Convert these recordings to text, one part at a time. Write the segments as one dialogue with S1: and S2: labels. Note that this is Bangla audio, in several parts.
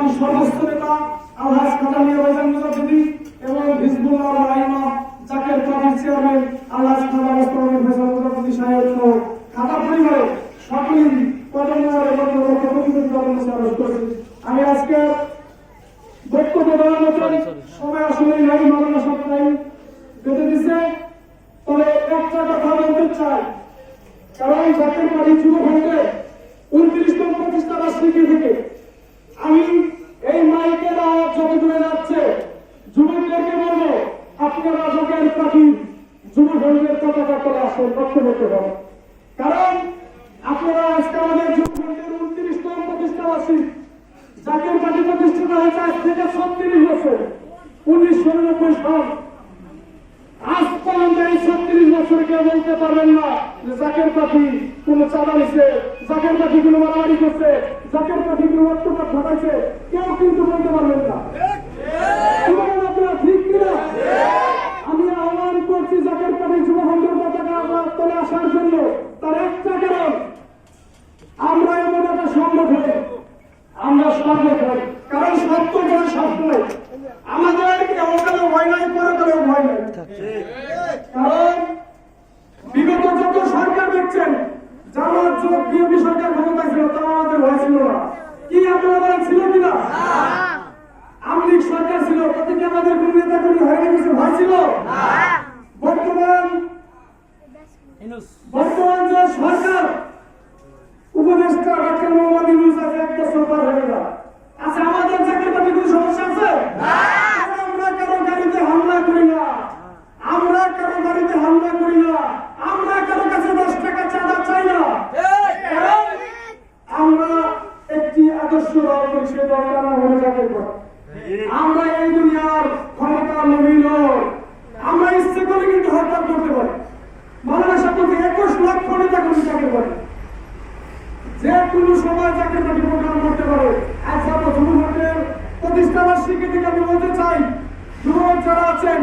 S1: পার্টির সর্বোচ্চ নেতা আলহাজ কাদামিয়া ভাইজান মুজাফিদি এবং হিজবুল্লাহ রাহিমা, জাকের পার্টির চেয়ারম্যান আলহাজ খাদা মোস্তফা ফেসাল মুজাফিদি সাহেব সহ খাদা পরিবারের সকলেই কদমনার এবং প্রতিনিধি দলের কাছে আরোপ আমি আজকে বক্তব্য দেওয়ার মতন সময় আসলে নাই মালানা সপ্তাহে বেঁধে দিছে। তবে একটা কথা বলতে চাই, কারণ জাতীয় পার্টি যুব ভাঙতে উনত্রিশতম প্রতিষ্ঠা বার্ষিকী থেকে আমি এই মাইকের আওয়াজ যত দূরে যাচ্ছে যুবকদেরকে বলব আপনারা জাতীয় পার্টি যুব আজ পর্যন্ত এই ছত্রিশ কেউ বলতে পারবেন না যে জাকের পাখি কোনো চাঁদা পাখি কোনো মারামারি করছে, জাকের পাখি কেউ কিন্তু বলতে পারবেন না কি বলেন আপনারা ঠিক কিনা আমি আহ্বান করছি জাকের পাখি যুব সংঘের পতাকা আমার তলে আসার জন্য তার একটা কারণ আমরা এমন একটা সংগঠন আমরা সংগঠন কারণ সত্য জয় সবসময়। আমাদের ওখানে ভয় নাই পরে ভয় নাই। কারণ বিগত যত সরকার দেখছেন যারা যোগ বিএপি সরকার ক্ষমতা ছিল তা আমাদের ভয় না। কি আপনারা ছিল কিনা আমলিক সরকার ছিল, তাতে কি আমাদের কোন নেতা কর্মী হয়নি, কিছু ভয় বর্তমান বর্তমান যে সরকার আছে এক বছর পর হয়ে গেল। আচ্ছা আমাদের চাকরি কোনো সমস্যা আছে? আমরা কারও গাড়িতে হামলা করি না। আমরা কারও গাড়িতে হামলা করি না। আমরা কারও কাছে দশ টাকা চাঁদা চাই না। আমরা একটি আদর্শ দল সেই নাম হলো জাতীয় আমরা এই দুনিয়ার ক্ষমতা নয় আমরা ইচ্ছে করে কিন্তু হরতাল করতে পারি। মালানা সাহেব একুশ লক্ষ নেতা কর্মী চাকরি পারি যে কোনো সময় যাকে তাকে প্রোগ্রাম করতে পারে। আজ আমরা হোটেল প্রতিষ্ঠা বার্ষিকী আমি বলতে চাই, যুবক যারা আছেন,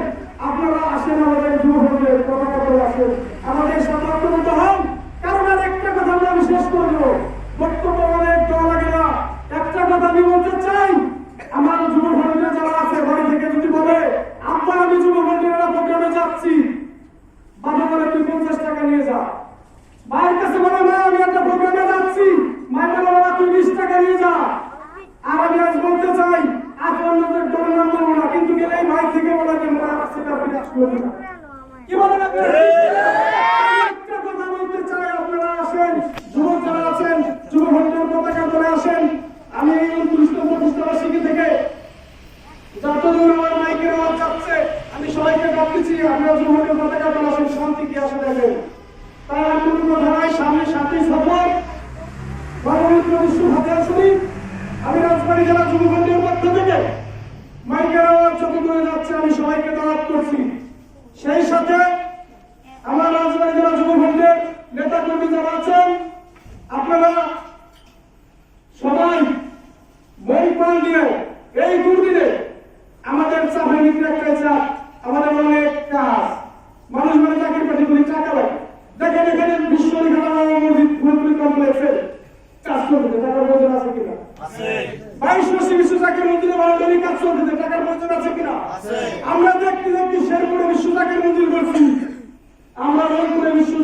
S1: আপনারা আসেন আমাদের যুবকের পতাকা করে আসেন। আমাদের সাথে অন্তর্ভুক্ত হন কারণ আর একটা কথা আমরা আমি শেষ করব বক্তব্য অনেক দেওয়া লাগে না একটা কথা আমি বলতে চাই আমার যুব ভোটার যারা আছে বাড়ি থেকে যদি বলে আব্বা আমি যুব ভোটারেরা প্রোগ্রামে যাচ্ছি বাবা বলে তুই পঞ্চাশ টাকা নিয়ে যা মায়ের কাছে বলে মা আমি একটা প্রোগ্রামে যাচ্ছি মায়ের বলে বাবা তুই বিশ টাকা নিয়ে যা আর আমি আজ বলতে চাই আজ অন্যদের দলের নাম বলব না কিন্তু গেলে এই ভাই থেকে বলে যে মা আমার সেটা আপনি কাজ করবেন না কি বলেন একটা কথা বলতে চাই আপনারা আসেন যুবক যারা আছেন যুব ভোটের পতাকা ধরে আসেন। আমি এই বার্ষিকী থেকে যতদূর আমার মাইকের আওয়াজ যাচ্ছে আমি সবাইকে ডাকতেছি আপনারা যুবকের পতাকা ধরে আসেন শান্তি কি আসে দেখেন। কোনো কথা নাই সামনে সাতই সফর। গণতন্ত্র বিশ্ব হাতিয়ার শরীফ আমি রাজবাড়ী জেলা যুবকের পক্ষ থেকে মাইকের আওয়াজ যত দূরে যাচ্ছে আমি সবাইকে দাওয়াত করছি। সেই সাথে আমার রাজবাড়ি জেলা যুবকের নেতা কর্মী যারা আছেন, আপনারা সবাই মন প্রাণ দিয়ে এই দুর্দিনে আমাদের চাহিদা নিতে চাপ আমাদের অনেক কাজ মানুষ মানে চাকরি পাঠি করি টাকা লাগে দেখেন এখানে বিশ্বরী খেলা মসজিদ ফুলপুরি কমপ্লেক্সে কাজ চলছে টাকার প্রয়োজন আছে কিনা বাইশ মন্দিরে কাজ চলছে টাকার প্রয়োজন আছে কিনা? আমরা দেখতে দেখতে শেরপুরে বিশ্বজাকের মন্দির করছি আমরা রংপুরে বিশ্ব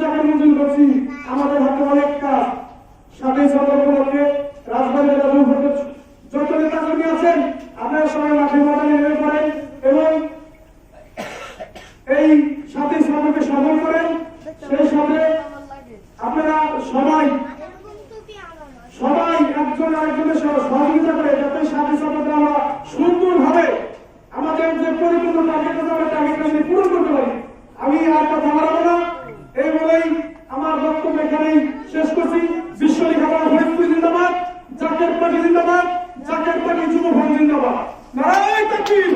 S1: নিয়ে আর কথা বাড়াবো না। এই বলেই আমার বক্তব্য এখানেই শেষ করছি। বিশ্ব লেখাপড়া ফরিদপুর জিন্দাবাদ, জাকের পার্টি জিন্দাবাদ, জাকের পার্টি যুব ভাগ জিন্দাবাদ। নারায়ণ তাকবীর!